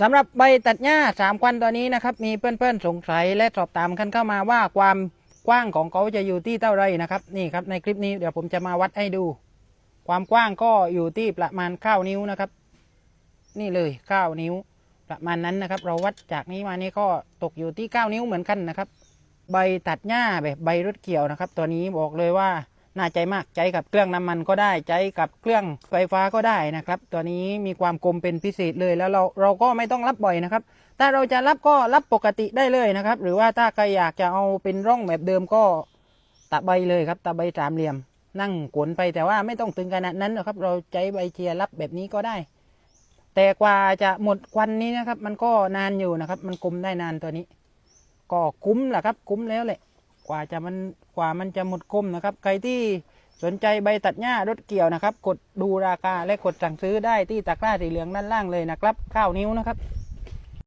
สำหรับใบตัดหญ้าสามควันตัวนี้นะครับ มีเพื่อนๆสงสัยและสอบถามกันเข้ามาว่าความกว้างของเขาจะอยู่ที่เท่าไรนะครับนี่ครับในคลิปนี้เดี๋ยวผมจะมาวัดให้ดู ความกว้างก็อยู่ที่ประมาณ9นิ้วนะครับ นี่เลย9นิ้ว ประมาณนั้นนะครับ เราวัดจากนี้มานี่ก็ตกอยู่ที่9นิ้วเหมือนกันนะครับ ใบตัดหญ้าแบบใบรถเกี่ยวนะครับ ตัวนี้บอกเลยว่า น่าใจมากใจกับเครื่องน้ำมันก็ได้ใจกับเครื่องไฟฟ้าก็ได้นะครับ ตัวนี้มีความคมเป็นพิเศษเลยแล้วเราเราก็ไม่ต้องรับบ่อยนะครับ ถ้าเราจะรับก็รับปกติได้เลยนะครับ หรือว่าถ้าใครอยากจะเอาเป็นร่องแบบเดิมก็ตะใบเลยครับตะใบสามเหลี่ยม นั่งขนไปแต่ว่าไม่ต้องถึงขนาดนั้นนะครับ เราใจใบเชียร์รับแบบนี้ก็ได้ แต่กว่าจะหมดควันนี้นะครับ มันก็นานอยู่นะครับ มันกลมได้นานตัวนี้ ก็คุ้มแหละครับ คุ้มแล้วแหละ กว่าจะมันกว่ามันจะหมดคมนะครับ ใครที่สนใจใบตัดหญ้ารถเกี่ยวนะครับ กดดูราคาและกดสั่งซื้อได้ที่ตะกร้าสีเหลืองด้านล่างเลยนะครับ 9 นิ้วนะครับ